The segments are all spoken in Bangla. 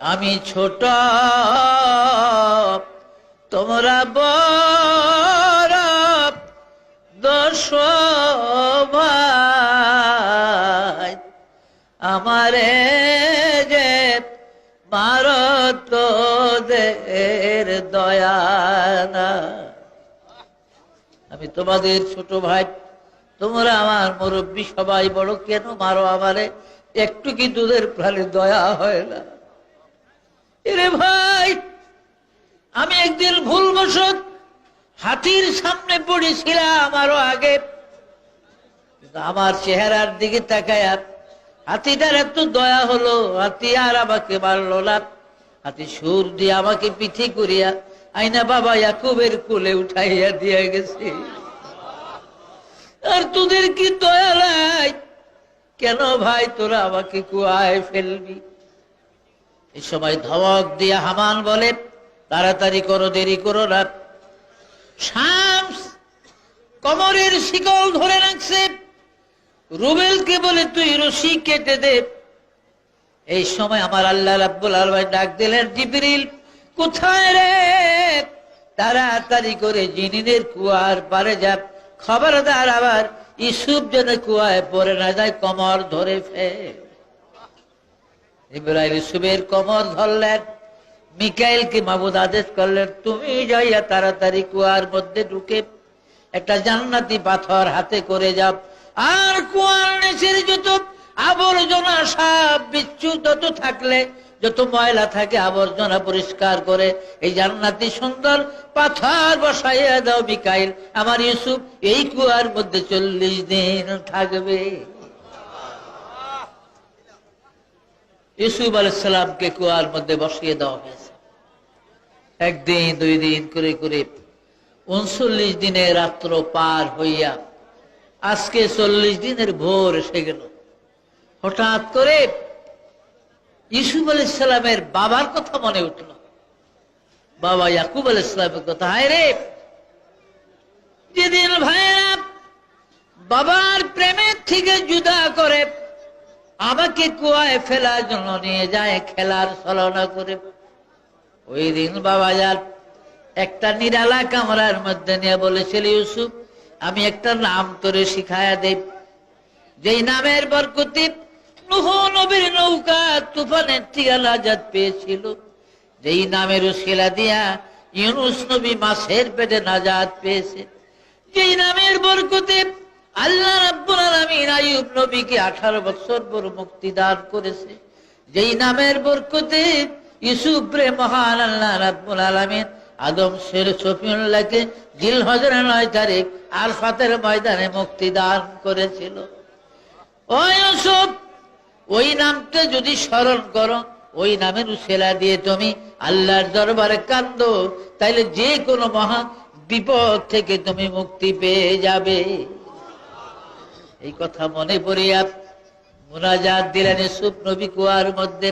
আমি ছোট, তোমরা বড় ভাই আমারে যে মারত তোদের দয়া না। আমি তোমাদের ছোট ভাই, তোমরা আমার মুরব্বী সবাই বড়, কেন মারো আমারে? একটু কি দুধের প্রাণে দয়া হয় না? এরে ভাই, আমি একদিন ভুলবশত হাতির সামনে পড়েছিলাম আরও আগে। আমার চেহারার দিকে তাকায় হাতিটার একটু দয়া হলো, হাতি আর আমাকে মারলো না। হাতি সুর দিয়ে আমাকে পিঠে করিয়া আইনা বাবা ইয়াকুবের কোলে উঠাইয়া দিয়ে গেছে। আর তোদের কি দয়া নাই? কেন ভাই, তোরা আমাকে কুয়ায় ফেলবি? এই সময় ধমক দিয়ে হামান বলে, তাড়াতাড়ি করো, দেরি করো না। শামস কমরের শিকল ধরে রাখছে। রুবেলকে বলে, তুই রশি কেটে দে। এই সময় আমার আল্লাহ রাব্বুল আলমাই ডাক দিলেন, জিবরিল, কোথায় রে? তাড়াতাড়ি করে জিনিনের কুয়ার পারে যা। খবরদার আবার ইসুফ যেন কুয়ায় পড়ে না যায়, কমর ধরে ফেল। ইব্রাহিম ইসুফের কমর ধরলেন। মিকাইলকে মাবুদ আদেশ করলেন, তুমি যাইয়া তাড়াতাড়ি কুয়ার মধ্যে ঢুকে একটা জান্নাতি পাথর হাতে করে যাও। আর কুয়ার নিচের যত আবর্জনা সাপ বিচ্ছু যত থাকলে, যত ময়লা থাকে আবর্জনা পরিষ্কার করে এই জান্নাতি সুন্দর পাথর বসাইয়া দাও মিকাইল। আমার ইউসুফ, এই কুয়ার মধ্যে চল্লিশ দিন থাকবে। ইউসুফ আলাইসালামকে কুয়ার মধ্যে বসিয়ে দেওয়া হয়েছে। একদিন, দুই দিন করে করে উনচল্লিশ দিনের রাত্র পার হইয়া আজকে চল্লিশ দিনের ভোর এসে গেল। হঠাৎ করে ইসুফ আল ইসলামের বাবার কথা মনে উঠল। বাবা ইয়াকুব আল ইসলামের কথা, হায় রে! যেদিন ভাইয়েরা বাবার প্রেমের থেকে জুদা করে আমাকে কুয়ায় ফেলার জন্য নিয়ে যায়, খেলার ছলনা করে। ওই দিন বাবা যার একটা নিরালা কামরার মধ্যে নিয়ে বলেছিল, ইউসুফ, আমি একটা নাম তোরে শিখায়া দেব যেই নামের বরকতি নুহ নবীর নৌকা তুফানের টিয়া নাজাত পেয়েছিল। যেই নামের শিলা দিয়া ইউনুস নবী মাছের পেটে নাজাত পেয়েছে। যেই নামের বরকতে আল্লাহ রাব্বুল আলামিন আইয়ুব নবীকে 18 বছর পর মুক্তি দান করেছে। যেই নামের বরকতে ইউসুফ রে মহান আল্লাহ রাব্বুল আলামিন আদম শের সফিউল্লাহকে জিল হজরে নয় তারিখ আর ফাতের ময়দানে মুক্তি দান করেছিল। ওই ইউসুফ, ওই নামকে যদি স্মরণ করো, ওই নামের উসেলা দিয়ে তুমি আল্লাহর দরবারে কান্দ, তাইলে যে কোনো মহা বিপদ থেকে তুমি মুক্তি পেয়ে যাবে। এই কথা মনে পড়িয়া মুনাজাত দিলেন ইসুফ নবী কুয়ার মধ্যে।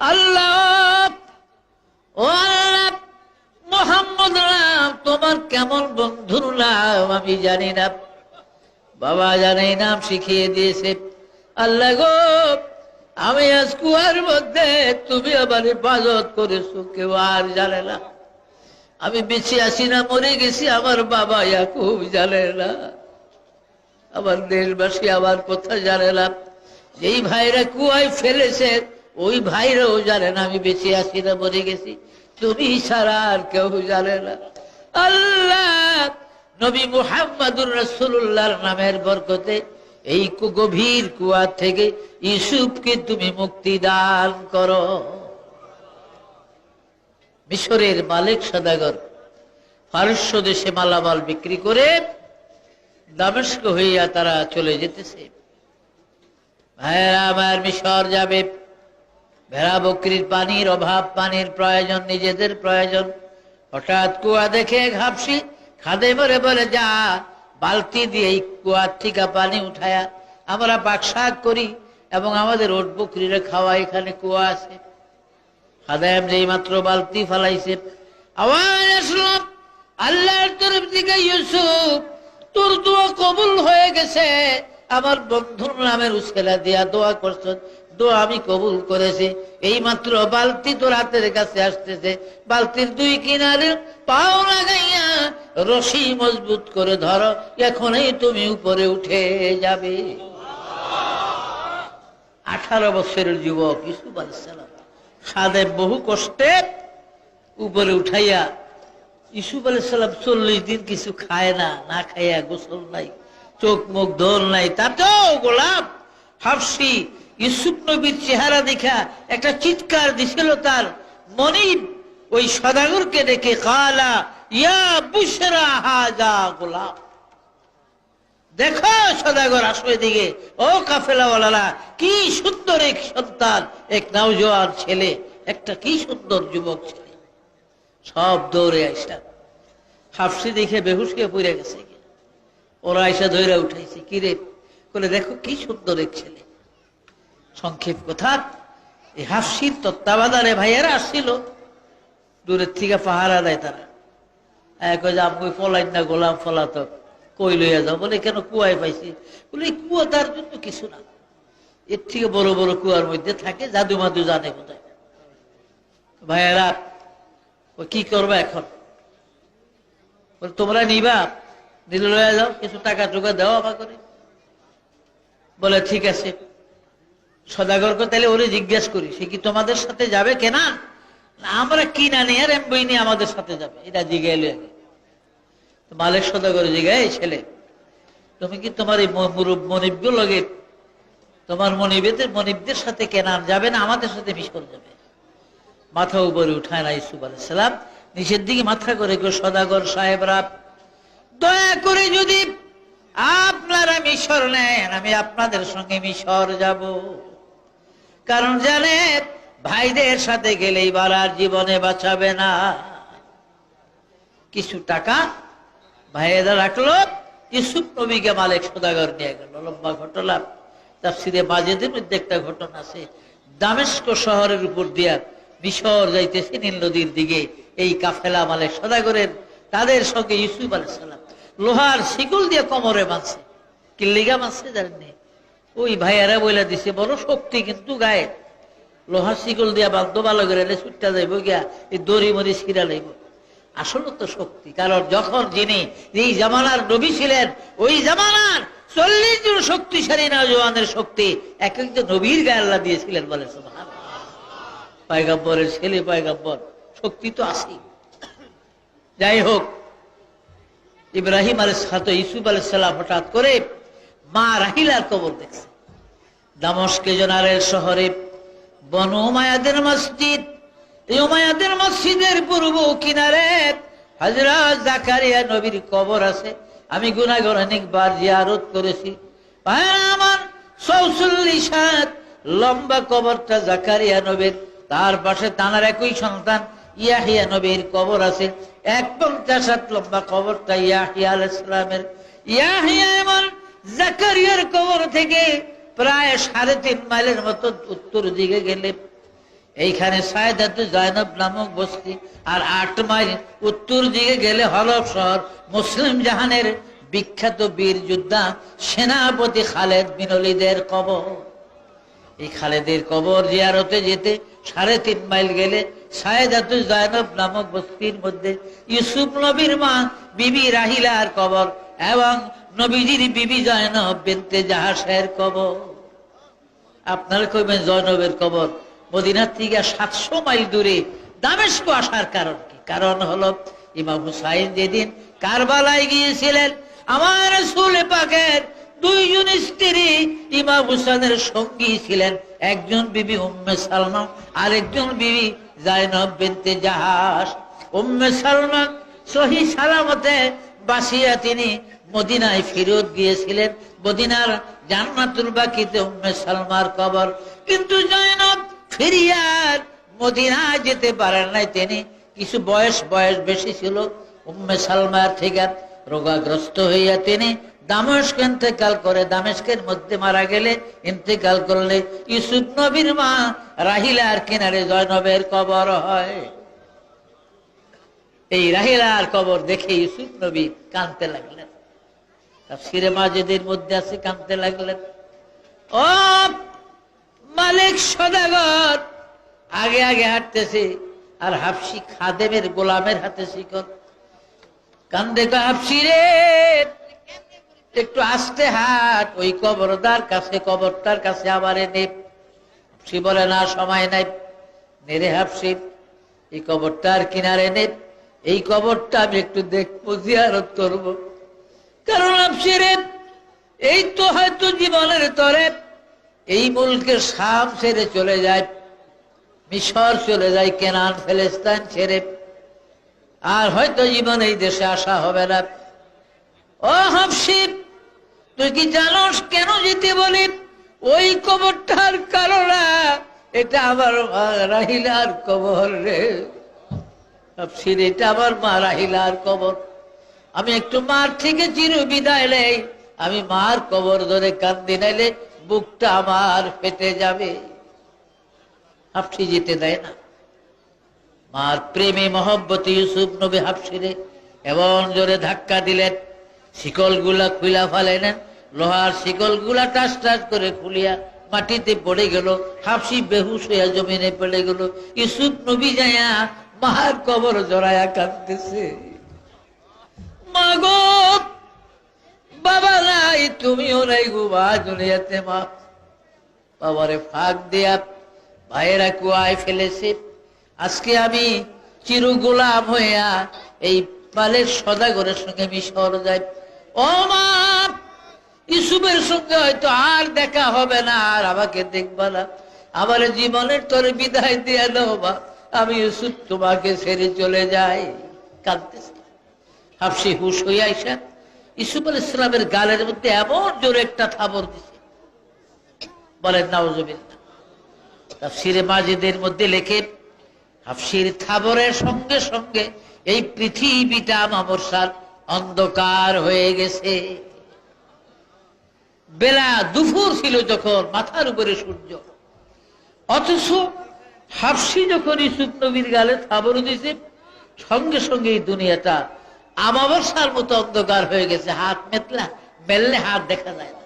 আল্লাহ, ও আল্লাহ, মোহাম্মদ নাম তোমার কেমন বন্ধুর নাম আমি জানি না। বাবা জানে নাম শিখিয়ে দিয়েছে। আল্লাহ গো, আমি আজ কুয়ার মধ্যে, তুমি আমার হেফাজত করেছ, কেউ আর জানে না। আমি বেঁচে আসি না, মরে গেছি, আমার বাবা ইয়া খুব জানে না। আমার দেশবাসী আমার কথা জানে না। যেই ভাইরা কুয়ায় ফেলেছে, ওই ভাইরাও জানে না, আমি বেঁচে আছি না, মরে গেছি। তুমি ছাড়া আর কেউ জানে না। আল্লাহ নবী মুহাম্মাদুর রসুল্লাহর নামের বরকতে এই গভীর কুয়া থেকে ইসুফকে তুমি মুক্তি দান করো। মিশরের মালিক সদাগর, পারস্য দেশে মালামাল বিক্রি করে দামেস্ক হইয়া তারা চলে যেতেছে। ভাইয়েরা, আমার মিশর যাবে। ভেড়া বকরির পানির অভাব, পানির প্রয়োজন, নিজেদের প্রয়োজন। হঠাৎ কুয়া দেখে ঘাপসি, খাদে মরে বলে, যা, বালতি দিয়ে এই কুয়ার থেকে পানি উঠায়া আমরা পাকশাক করি এবং আমাদের ওট বকরিরে খাওয়া এখানে কুয়া আছে। খাদায়াম যেই মাত্র বালতি ফালাইছে। আওয়াজ আসলাম আল্লাহর তরফ থেকে ইউসুফ তোর দোয়া কবুল হয়ে গেছে। আমার বন্ধুর নামের উস্কেলা দিয়া দোয়া করছেন দোয়া আমি কবুল করেছি। এই মাত্র বালতি তোর হাতের কাছে আসতেছে। বালতির দুই কিনারে পাও লাগাইয়া রশি মজবুত করে ধরো। এখনই তুমি উপরে উঠে যাবে। আঠারো বছরের যুবক ইসুফ আলাইসালাম সাদে বহু কষ্টে উপরে উঠাইয়া ইসুফ আলাইসাল্লাম চল্লিশ দিন কিছু খায় না না খাইয়া গোসল নাই, চোখ মুখ দোল নাই, তাতেও গোলাপ। হাফসি ইসুফ নবীর চেহারা দেখা একটা চিৎকার দিছিল তার মনিব। ওই সদাগরকে দেখে কালা, ইয়া বুসরা হাজা গোলাপ। দেখো সদাগর, আসো এদিকে। ও কাফেলাওয়ালারা, কি সুন্দর এক সন্তান, এক নওজোয়ান ছেলে, একটা কি সুন্দর যুবক ছেলে। সব দৌড়ে আইসা। হাফসি দেখে বেহুসকে পড়ে গেছে। ওরা আইসা ধৈরা উঠাইছে। কি রে? বলে দেখো কি সুন্দর এক ছেলে। সংক্ষেপ কথা এই হাফসির তত্ত্বাবধানে ভাইয়েরা আসছিল। দূরের থেকে পাহারা দেয় তারা। এক আমি ফলাই না, গোলাম ফলাতক, কই লইয়া যাও? বলে, কেন কুয়ায় পাইছি? বলে, এই কুয়া তার জন্য কিছু না। এর থেকে বড় বড় কুয়ার মধ্যে থাকে জাদু মাদু জানে বোধহয়। ভাইয়েরা ও কি করবা এখন? তোমরা নিবা নিলে লইয়া যাও, কিছু টাকা টুকা দাও আমার করে। বলে, ঠিক আছে। সদাগরকে তাহলে ওরে জিজ্ঞেস করি, সে কি তোমাদের সাথে যাবে কেনা? আমরা কি না নিয়ে আর এমবই নিয়ে আমাদের সাথে যাবে। এটা তো মালিক সদাগর এই ছেলে, তুমি কি তোমার এই মনিব্য লগে তোমার মনিবেদের মনিবদের সাথে কেনান যাবে না, আমাদের সাথে মিশর যাবে? মাথা উপরে উঠায় না ইসুফ আলাইসালাম নিচের দিকে মাথা করে কেউ সদাগর সাহেবরা, দয়া করে যদি আপনারা মিশর নেন, আমি আপনাদের সঙ্গে মিশর যাব। কারণ জানে ভাইদের সাথে গেলেই বালার জীবনে বাঁচাবে না। কিছু টাকা ভাইয়েরা রাখল, ইসুফ নবীকে মালিক সদাগর নিয়ে গেল। লম্বা ঘটনা। তার সিরে মাঝেদের মধ্যে একটা ঘটনা আছে। দামেস্ক শহরের উপর দিয়া মিশর যাইতেছে নীল নদীর দিকে। এই কাফেলা মালিক সদাগরের, তাদের সঙ্গে ইসুফ আলাইসাল্লাম লোহার শিকল দিয়ে কোমরে বাঁধছে। কিল্লিগা বাঁধছে জানেননি? ওই ভাইয়ারা বইলা দিছে, বড় শক্তি কিন্তু গায়ে লোহার শিকল দিয়া বাধ্য ভালো করে এলে ছুটটা যাইব গিয়া, এই দড়ি মরি ছিঁড়া লাইব। আসলে তো শক্তি, কারণ যখন যিনি এই জামানার নবী ছিলেন, ওই জামানার চল্লিশ জন শক্তিশালী নজওয়ানের শক্তি, এক একজন নবীর গায়ে আল্লাহ দিয়েছিলেন বলে সুবহান পায়গাম্বরের ছেলে পায়গাম্বর। শক্তি তো আসি যাই হোক, ইব্রাহিম আল সাত ইসুফ আল সাল্লাম হঠাৎ করে মা রাহিলার কবর দেখছে। দামস্কে জনারের শহরে বন উমায়াদের মসজিদ। এই উমায়াদের মসজিদের পূর্ব কিনারে হজরত জাকারিয়া নবীর কবর আছে। আমি গুনাগর অনেকবার জিয়ারত করেছি। আমার চৌচল্লিশ হাত লম্বা কবরটা জাকারিয়া নবীর তার পাশে তানার একই সন্তান ইয়াহিয়া নবীর কবর আছে। এক পঞ্চাশ হাত লম্বা কবরটা ইয়াহিয়া আল ইসলামের ইয়াহিয়া এমন জাকারিয়ার কবর থেকে প্রায় সাড়ে তিন মাইলের মতো উত্তর দিকে গেলে। এইখানে সায়দাতু জয়নব নামক বস্তি আর আট মাইল উত্তর দিকে গেলে হলফ শহর, মুসলিম জাহানের বিখ্যাত বীর যোদ্ধা সেনাপতি খালেদ বিনলিদের কবর। এই খালেদের কবর জিয়ারতে যেতে সাড়ে তিন মাইল গেলে জয়নব নামক বস্তির মধ্যে ইউসুফ নবীর মা, বিবি রাহিলার কবর এবং নবীজির বিবি জয়নব বিনতে জাহাসের কবর। আপনারা কইবেন জয়নবের কবর মদিনার থেকে সাতশো মাইল দূরে দামেস্ক আসার কারণ কি? কারণ হলো ইমাম হুসাইন যেদিন কারবালায় গিয়েছিলেন, আমার সুল পাকের দুইজন স্ত্রী ইমাম হুসাইনের সঙ্গী ছিলেন। একজন বিবি উম্মে সালমা, আরেকজন বিবি জাইনব বিনতে জাহাজ উম্মে সালমা সহি সালামতে বাসিয়া তিনি মদিনায় ফেরত গিয়েছিলেন। মদিনার জান্নাতুল বাকিতে উম্মে সালমার কবর। কিন্তু জয়নব ফিরিয়ার মদিনা যেতে পারেন নাই। তিনি কিছু বয়স বয়স বেশি ছিল। উম্মে সালমার থেকে রোগাগ্রস্ত হইয়া তিনি দামেস্ক ইন্তেকাল করে দামেস্কের মধ্যে মারা গেলে ইন্তেকাল করলে ইউসুফ নবীর মা রাহিলার কিনারে জয়নবের কবর হয়। এই রাহিলার কবর দেখে ইউসুফ নবী কানতে লাগলেন। সিরে মাজিদের মধ্যে আছে কানতে লাগলেন। ও মালিক সদাগর, আগে আগে হাঁটতেছে, আর হাফসি খাদেমের গোলামের হাতে শিকল কান্দে হাফসি রে একটু আসতে হাট, ওই কবরদার কাছে, কবরটার কাছে আবার এনে হাফসি বলে, না, সময় নাই নেরে হাফসি এই কবরটার কিনারে নে এই কবরটা আমি একটু দেখব, জিয়ারত করব। কারণ হাফসি রে, এই তো হয়তো জীবনের তরে। এই মুলকের সাম ছেড়ে চলে যায়, মিশর চলে যায়, কেনান, ফেলেস্তান ছেড়ে। আর হয়তো জীবন এই দেশে আসা হবে না। ও হাফসিব তুই কি জানোস কেন যেতে বলি? ওই কবরটার কারণা। এটা আমার মা রাহিলার কবর রে। এটা আমার মা রাহিলার কবর। আমি একটু মার থেকে চির বিদায় নেই। আমি মার কবর ধরে কান্দি নাইলে বুকটা আমার ফেটে যাবে। হাফসি যেতে দেয় না। মার প্রেমে মহব্বত ইউসুফ নবী হাফসিরে এমন জোরে ধাক্কা দিলেন। শিকলগুলা খুলা ফালাইলেন লোহার শিকলগুলা টাস টাস করে খুলিয়া মাটিতে পড়ে গেল, হাফসি বেহুশ হইয়া জমিনে পড়ে গেল। ইউসুফ নবী যাইয়া মার কবর জড়ায়া কাঁদতেছে। বাবা নাই তুমিও নাই গো বা দুনিয়াতে, মা। বাবারে ফাঁক দেয়া ভাইয়েরা কুয়ায় ফেলেছে। আজকে আমি চির গোলাম হইয়া এই পালের সদাগরের সঙ্গে মিশর যাই। ও মা ইসুবের সঙ্গে হয়তো আর দেখা হবে না, আর আমাকে দেখবা না। আমার জীবনের তোর বিদায় দিয়ে দাও বা আমি ইউসুফ তোমাকে ছেড়ে চলে যাই। কাঁদতেছে হাফসি হুশ হইয়া আইসা, ইসুফ আল ইসলামের গালের মধ্যে এমন জোরে একটা থাবর দিছে। বলেন নাওজবিল্লা তাফসিরে মাজিদের মধ্যে লেখে, হাফসির থাবরের সঙ্গে সঙ্গে এই পৃথিবীটা মামরসার অন্ধকার হয়ে গেছে। বেলা দুপুর ছিল যখন মাথার উপরে সূর্য। অথচ হাফসি যখন ইসুফ নবীর গালে থাবর দিছে সঙ্গে সঙ্গে এই দুনিয়াটা আমাবস্যার মতো অন্ধকার হয়ে গেছে। হাত মেতলা, মেললে হাত দেখা যায় না।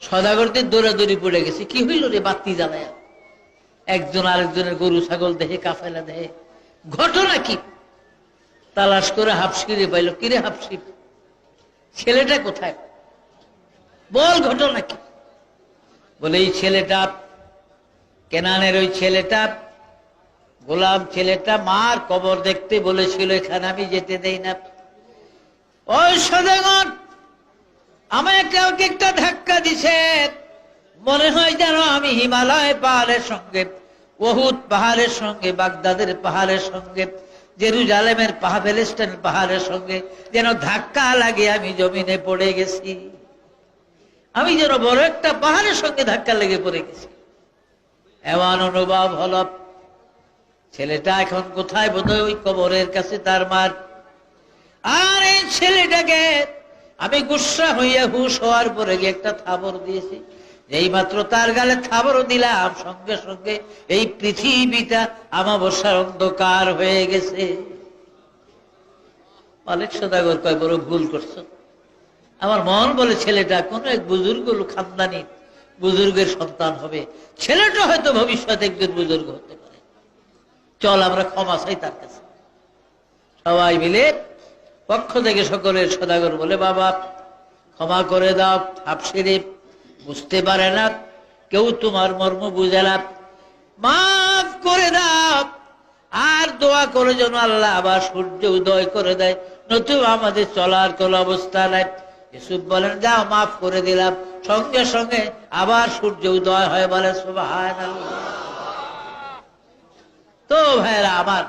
সদাগরদের দৌড়াদৌড়ি পড়ে গেছে। কি হইল রে বাতি জ্বালায়? একজন আরেকজনের গরু, ছাগল দেহে, কাফেলা দেহে। ঘটনা কি? তালাশ করে হাফসিরে পাইল। কিরে হাফসি? ছেলেটা কোথায়? বল ঘটনা কি? বলে, এই ছেলেটা, কেনানের ওই ছেলেটা, গোলাম ছেলেটা মার কবর দেখতে বলেছিল, এখানে আমি যেতে দেই না। ওই সদাগর, আমায় কাউকে একটা ধাক্কা দিছে। মনে হয় যেন আমি হিমালয় পাহাড়ের সঙ্গে, বহুত পাহাড়ের সঙ্গে, বাগদাদের পাহাড়ের সঙ্গে জেরুজালেমের পাহাড় ফেলিস্টাইন পাহাড়ের সঙ্গে যেন ধাক্কা লাগে আমি জমিনে পড়ে গেছি। আমি যেন বড় একটা পাহাড়ের সঙ্গে ধাক্কা লেগে পড়ে গেছি। এমন অনুভব হল, ছেলেটা এখন কোথায় বোধহয় ওই কবরের কাছে তার মার। আর এই ছেলেটাকে আমি গুসা হইয়া হুশ হওয়ার পরে গিয়ে একটা থাবর দিয়েছি। এই মাত্র তার গালে থাবরও দিলাম। সঙ্গে সঙ্গে এই পৃথিবীটা আমাবস্যার অন্ধকার হয়ে গেছে। অনেক সদাগর কয়, বড় ভুল করছ। আমার মন বলে, ছেলেটা কোন এক বুজুর্গ খানদানি, বুজুর্গের সন্তান হবে। ছেলেটা হয়তো ভবিষ্যতে একজন বুজুর্গ হতে পারে। চল, আমরা ক্ষমা চাই তার কাছে। সবাই মিলে পক্ষ থেকে সকলের সদাগর বলে, বাবা, ক্ষমা করে দাও হাফসিরে বুঝতে পারে না, কেউ তোমার মর্ম বুঝে না। মাফ করে দাও, আর দোয়া করে যেন আল্লাহ আবার সূর্য উদয় করে দেয় নতুন আমাদের চলার কোন অবস্থা নাই। ইসুফ বলেন, যাও, মাফ করে দিলাম। সঙ্গে সঙ্গে আবার সূর্য উদয় হয় বলে তো ভাইরা আমার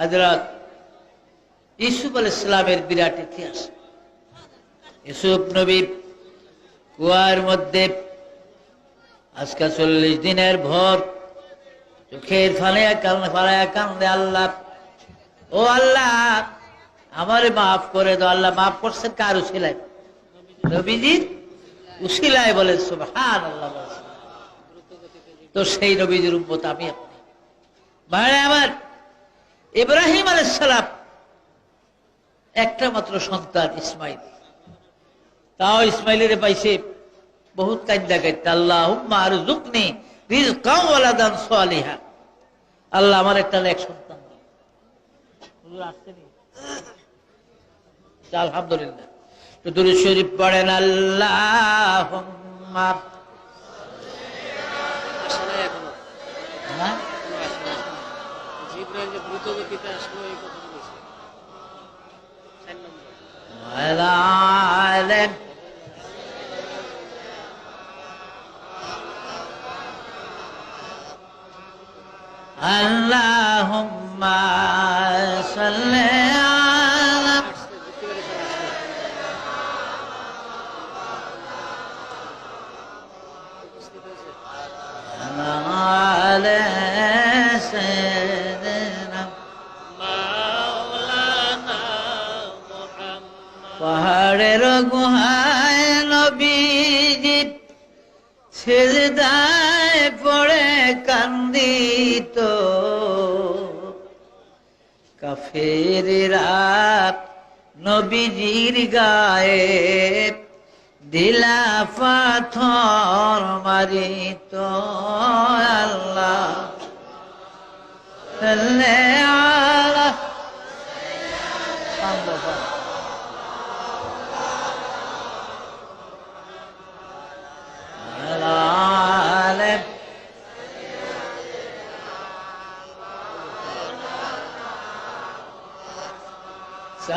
হজরত ইসুফ আল ইসলামের বিরাট ইতিহাস। ইসুফ নবী কুয়ার মধ্যে আজকে চল্লিশ দিনের ভর, চোখের কান ফালাইয়া কান্দে আল্লাহ। ও আল্লাহ, আমারে মাফ করে দাও, আল্লাহ মাফ করছেন কার উশিলায়? নবীজির উশিলায় বলে সুবহান আল্লাহ। তো সেই নবীজির উম্মত আমি আপনি ভাই আমার, ইব্রাহিম আলাইসালাম একটা মাত্র সন্তান, ইসমাইল। তাও ইসমাইলের পাইছে বহুত কান্দা কাইতে আল্লাহ আর জুকনি সালিহা। আল্লাহ আমার একটা লেখ সন্তান আলহামদুলিল্লাহ। তো দুরুদ শরীফ পড়েন আল্লাহ হ্যাঁ? দ্রুত গতিতে আসলো এই কথা বলেছে। কান্দিত রাত নবীজির গায়ে দিলা পাথর মারিত। আল্লাহ সাল্লি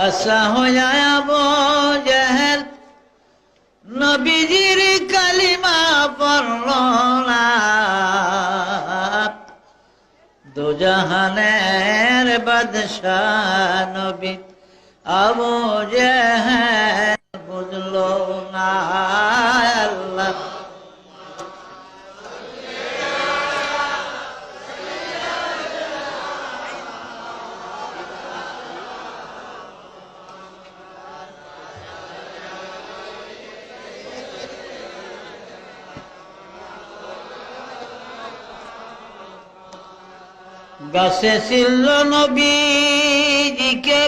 চাষা হইয়া আবু নবীজির কালিমা পড়ল না দুজাহানের বাদশাহ নবী আবু জাহেল গাছে ছিল নবীজিকে।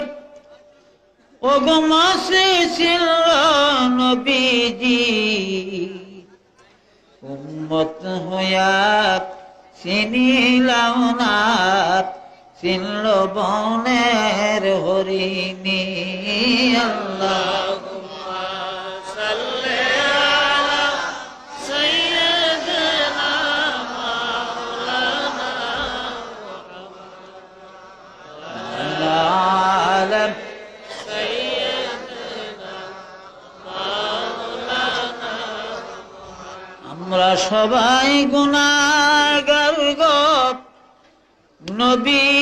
ও গো মাসে ছিল নবীজি। উম্মত হইয়া চিনিলাম না চিনল বনের হরিণী। আল্লাহ। সবাই গুণাগার গো। নবী